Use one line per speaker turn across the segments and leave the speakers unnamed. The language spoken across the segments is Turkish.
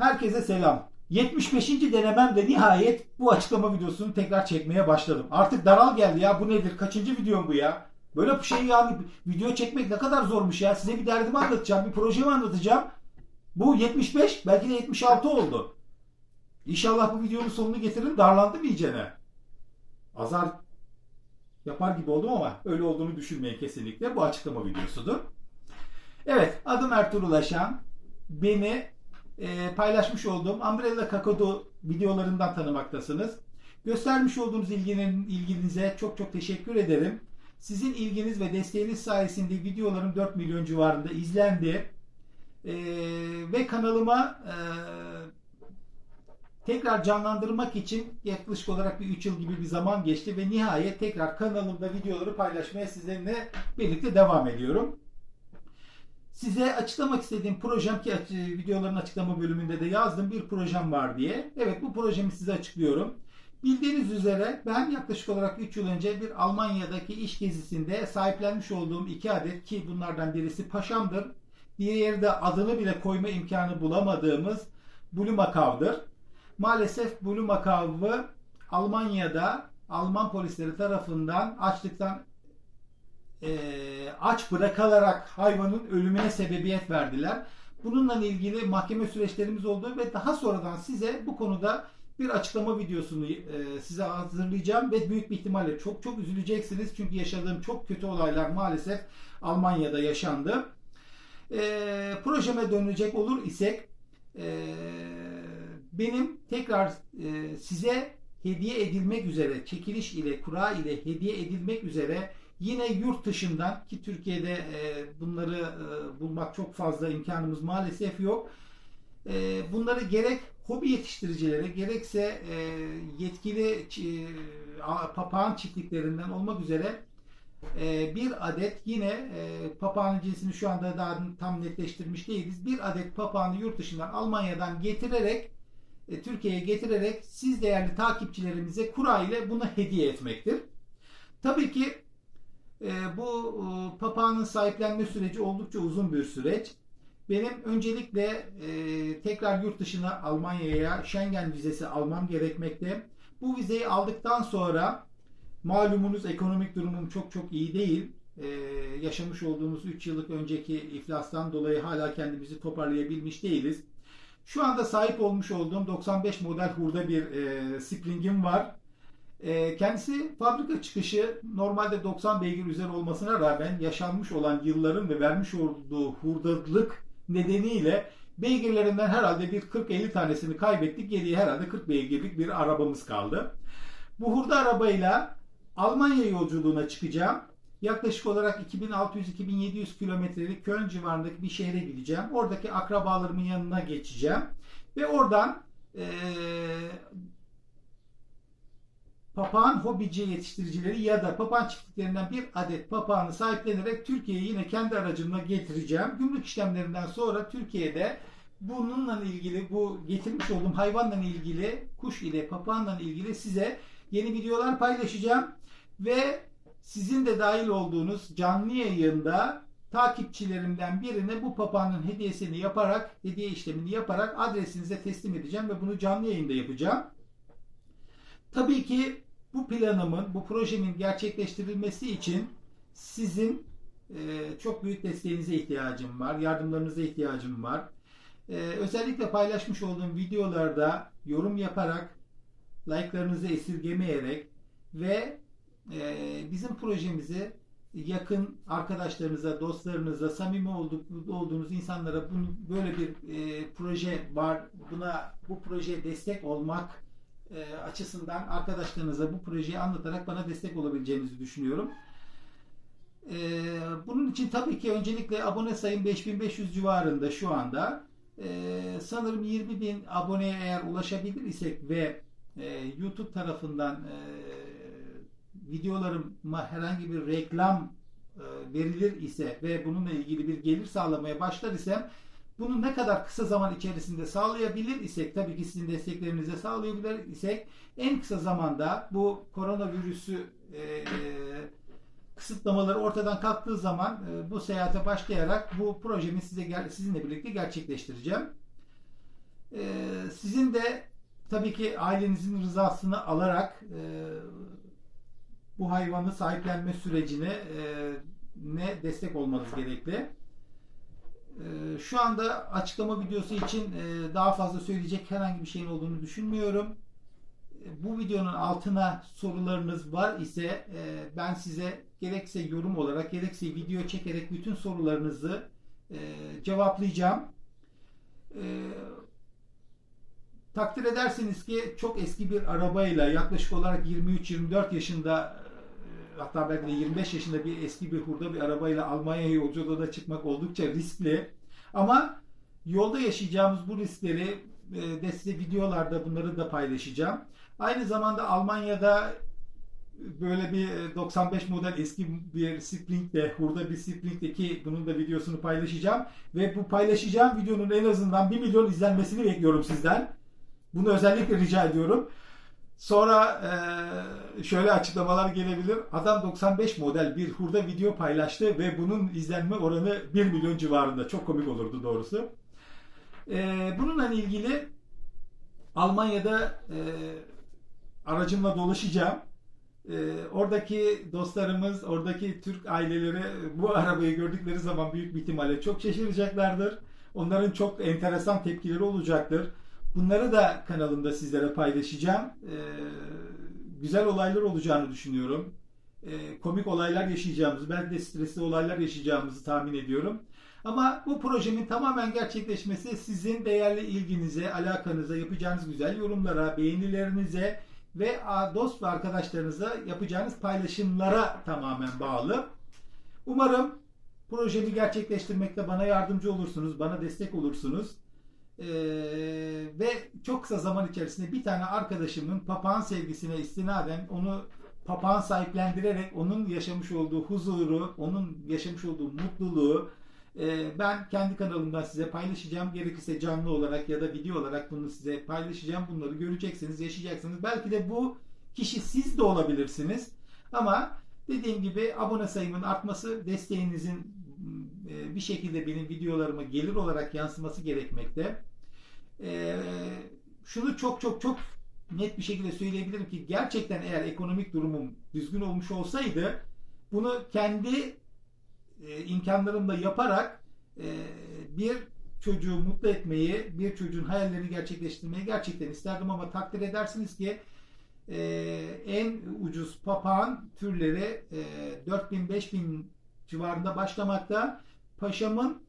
Herkese selam. 75. denememde nihayet bu açıklama videosunu tekrar çekmeye başladım. Artık daral geldi ya bu nedir? Kaçıncı videom bu ya? Böyle bir şey yani video çekmek ne kadar zormuş ya. Size bir derdimi anlatacağım, bir projemi anlatacağım. Bu 75 belki de 76 oldu. İnşallah bu videonun sonunu getiririm darlandım iyicene. Azar yapar gibi oldum ama öyle olduğunu düşünmeyin kesinlikle. Bu açıklama videosudur. Evet adım Ertuğrul Aşan. Beni e, paylaşmış olduğum Umbrella Kakadu videolarından tanımaktasınız. Göstermiş olduğunuz ilginin, ilginize çok çok teşekkür ederim. Sizin ilginiz ve desteğiniz sayesinde videolarım 4 milyon civarında izlendi. E, ve kanalıma e, tekrar canlandırmak için yaklaşık olarak bir 3 yıl gibi bir zaman geçti ve nihayet tekrar kanalımda videoları paylaşmaya sizinle birlikte devam ediyorum. Size açıklamak istediğim projem ki aç- videoların açıklama bölümünde de yazdım bir projem var diye. Evet bu projemi size açıklıyorum. Bildiğiniz üzere ben yaklaşık olarak 3 yıl önce bir Almanya'daki iş gezisinde sahiplenmiş olduğum iki adet ki bunlardan birisi Paşam'dır. Diğeri de adını bile koyma imkanı bulamadığımız Blue Macau'dır. Maalesef Blue Macau'u Almanya'da Alman polisleri tarafından açlıktan e, aç bırakılarak hayvanın ölümüne sebebiyet verdiler. Bununla ilgili mahkeme süreçlerimiz oldu ve daha sonradan size bu konuda bir açıklama videosunu e, size hazırlayacağım ve büyük bir ihtimalle çok çok üzüleceksiniz çünkü yaşadığım çok kötü olaylar maalesef Almanya'da yaşandı. E, projeme dönecek olur isek e, benim tekrar e, size hediye edilmek üzere çekiliş ile kura ile hediye edilmek üzere Yine yurt dışından ki Türkiye'de e, bunları e, bulmak çok fazla imkanımız maalesef yok. E, bunları gerek hobi yetiştiricilere gerekse yetkili papağan çiftliklerinden olmak üzere bir adet yine papağanın cinsini şu anda daha tam netleştirmiş değiliz. Bir adet papağanı yurt dışından Almanya'dan getirerek Türkiye'ye getirerek siz değerli takipçilerimize kura ile bunu hediye etmektir. Tabii ki e, bu e, papağanın sahiplenme süreci oldukça uzun bir süreç. Benim öncelikle e, tekrar yurt dışına Almanya'ya Schengen vizesi almam gerekmekte. Bu vizeyi aldıktan sonra malumunuz ekonomik durumum çok çok iyi değil. E, yaşamış olduğumuz 3 yıllık önceki iflastan dolayı hala kendimizi toparlayabilmiş değiliz. Şu anda sahip olmuş olduğum 95 model hurda bir e, Spring'im var. E, kendisi fabrika çıkışı normalde 90 beygir üzeri olmasına rağmen yaşanmış olan yılların ve vermiş olduğu hurdalık nedeniyle beygirlerinden herhalde bir 40-50 tanesini kaybettik. Geriye herhalde 40 beygirlik bir arabamız kaldı. Bu hurda arabayla Almanya yolculuğuna çıkacağım. Yaklaşık olarak 2600-2700 kilometrelik Köln civarındaki bir şehre gideceğim. Oradaki akrabalarımın yanına geçeceğim. Ve oradan eee papağan hobici yetiştiricileri ya da papağan çiftliklerinden bir adet papağanı sahiplenerek Türkiye'ye yine kendi aracımla getireceğim. Gümrük işlemlerinden sonra Türkiye'de bununla ilgili bu getirmiş olduğum hayvanla ilgili kuş ile papağanla ilgili size yeni videolar paylaşacağım ve sizin de dahil olduğunuz canlı yayında takipçilerimden birine bu papağanın hediyesini yaparak, hediye işlemini yaparak adresinize teslim edeceğim ve bunu canlı yayında yapacağım. Tabii ki bu planımın, bu projemin gerçekleştirilmesi için sizin e, çok büyük desteğinize ihtiyacım var, yardımlarınıza ihtiyacım var. E, özellikle paylaşmış olduğum videolarda yorum yaparak, like'larınızı esirgemeyerek ve e, bizim projemizi yakın arkadaşlarınıza, dostlarınıza, samimi olduk, olduğunuz insanlara bunu, böyle bir e, proje var, buna bu projeye destek olmak e, açısından arkadaşlarınıza bu projeyi anlatarak bana destek olabileceğinizi düşünüyorum. E, bunun için tabii ki öncelikle abone sayım 5500 civarında şu anda. E, sanırım 20 bin aboneye eğer ulaşabilir isek ve e, YouTube tarafından e, videolarıma herhangi bir reklam e, verilir ise ve bununla ilgili bir gelir sağlamaya başlar isem bunu ne kadar kısa zaman içerisinde sağlayabilir isek, tabii ki sizin desteklerinize sağlayabilir isek, en kısa zamanda bu koronavirüsü e, kısıtlamaları ortadan kalktığı zaman e, bu seyahate başlayarak bu projemi size sizinle birlikte gerçekleştireceğim. E, Sizin de tabii ki ailenizin rızasını alarak e, bu hayvanı sahiplenme sürecine e, ne destek olmanız gerekli. E, şu anda açıklama videosu için e, daha fazla söyleyecek herhangi bir şeyin olduğunu düşünmüyorum. E, Bu videonun altına sorularınız var ise e, ben size gerekse yorum olarak gerekse video çekerek bütün sorularınızı e, cevaplayacağım. E, takdir edersiniz ki çok eski bir arabayla yaklaşık olarak 23-24 yaşında hatta belki de 25 yaşında bir eski bir hurda bir arabayla Almanya'ya yolculuğa çıkmak oldukça riskli. Ama yolda yaşayacağımız bu riskleri e, de size videolarda bunları da paylaşacağım. Aynı zamanda Almanya'da böyle bir e, 95 model eski bir Spring'de, hurda bir Spring'deki bunun da videosunu paylaşacağım. Ve bu paylaşacağım videonun en azından 1 milyon izlenmesini bekliyorum sizden. Bunu özellikle rica ediyorum. Sonra e, şöyle açıklamalar gelebilir. Adam 95 model bir hurda video paylaştı ve bunun izlenme oranı 1 milyon civarında. Çok komik olurdu doğrusu. E, bununla ilgili Almanya'da e, aracımla dolaşacağım. E, oradaki dostlarımız, oradaki Türk aileleri bu arabayı gördükleri zaman büyük bir ihtimalle çok şaşıracaklardır. Onların çok enteresan tepkileri olacaktır. Bunları da kanalımda sizlere paylaşacağım. Ee, güzel olaylar olacağını düşünüyorum. Ee, komik olaylar yaşayacağımızı, belki de stresli olaylar yaşayacağımızı tahmin ediyorum. Ama bu projenin tamamen gerçekleşmesi sizin değerli ilginize, alakanıza, yapacağınız güzel yorumlara, beğenilerinize ve dost ve arkadaşlarınıza yapacağınız paylaşımlara tamamen bağlı. Umarım projemi gerçekleştirmekte bana yardımcı olursunuz, bana destek olursunuz. Ee, ve çok kısa zaman içerisinde bir tane arkadaşımın papağan sevgisine istinaden onu papağan sahiplendirerek onun yaşamış olduğu huzuru, onun yaşamış olduğu mutluluğu e, ben kendi kanalımdan size paylaşacağım. Gerekirse canlı olarak ya da video olarak bunu size paylaşacağım. Bunları göreceksiniz, yaşayacaksınız. Belki de bu kişi siz de olabilirsiniz. Ama dediğim gibi abone sayımın artması, desteğinizin e, bir şekilde benim videolarıma gelir olarak yansıması gerekmekte. Ee, şunu çok çok çok net bir şekilde söyleyebilirim ki gerçekten eğer ekonomik durumum düzgün olmuş olsaydı bunu kendi e, imkanlarımla yaparak e, bir çocuğu mutlu etmeyi, bir çocuğun hayallerini gerçekleştirmeyi gerçekten isterdim ama takdir edersiniz ki e, en ucuz papağan türleri e, 4000-5000 civarında başlamakta. Paşamın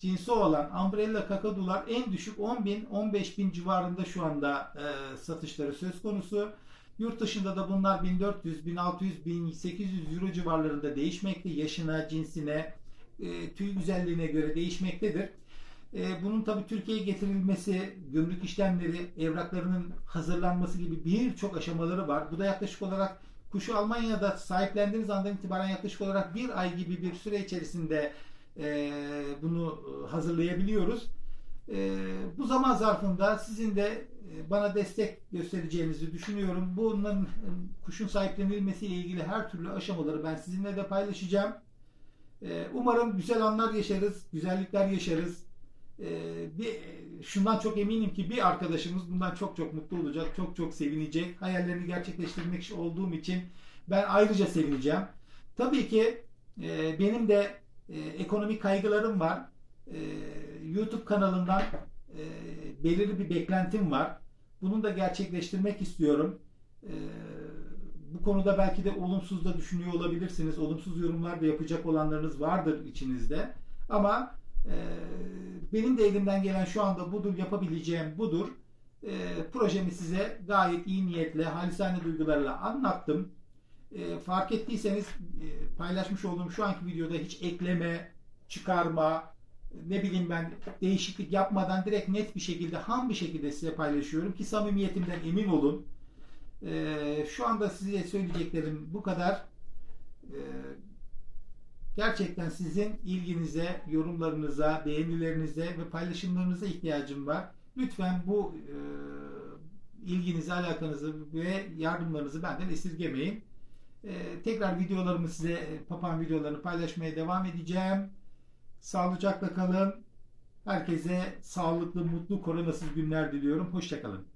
cinsi olan umbrella kakadular en düşük 10 bin 15 bin civarında şu anda e, satışları söz konusu. Yurt dışında da bunlar 1400, 1600, 1800 euro civarlarında değişmekte. Yaşına, cinsine, e, tüy güzelliğine göre değişmektedir. E, bunun tabi Türkiye'ye getirilmesi, gümrük işlemleri, evraklarının hazırlanması gibi birçok aşamaları var. Bu da yaklaşık olarak kuşu Almanya'da sahiplendiğiniz andan itibaren yaklaşık olarak bir ay gibi bir süre içerisinde e, bunu hazırlayabiliyoruz. E, bu zaman zarfında sizin de e, bana destek göstereceğinizi düşünüyorum. Bunların e, kuşun sahiplenilmesiyle ilgili her türlü aşamaları ben sizinle de paylaşacağım. E, umarım güzel anlar yaşarız, güzellikler yaşarız. E, bir şundan çok eminim ki bir arkadaşımız bundan çok çok mutlu olacak, çok çok sevinecek. Hayallerini gerçekleştirmek olduğum için ben ayrıca sevineceğim. Tabii ki e, benim de e, ekonomik kaygılarım var. E, YouTube kanalından e, belirli bir beklentim var. Bunu da gerçekleştirmek istiyorum. E, bu konuda belki de olumsuz da düşünüyor olabilirsiniz. Olumsuz yorumlar da yapacak olanlarınız vardır içinizde. Ama e, benim de elimden gelen şu anda budur, yapabileceğim budur. E, projemi size gayet iyi niyetle, halisane duygularla anlattım. E, fark ettiyseniz e, paylaşmış olduğum şu anki videoda hiç ekleme, çıkarma, ne bileyim ben değişiklik yapmadan direkt net bir şekilde ham bir şekilde size paylaşıyorum ki samimiyetimden emin olun. E, şu anda size söyleyeceklerim bu kadar. E, gerçekten sizin ilginize, yorumlarınıza, beğenilerinize ve paylaşımlarınıza ihtiyacım var. Lütfen bu e, ilginizi, alakanızı ve yardımlarınızı benden esirgemeyin. Ee, tekrar videolarımı size, papağan videolarını paylaşmaya devam edeceğim. Sağlıcakla kalın. Herkese sağlıklı, mutlu, koronasız günler diliyorum. Hoşçakalın.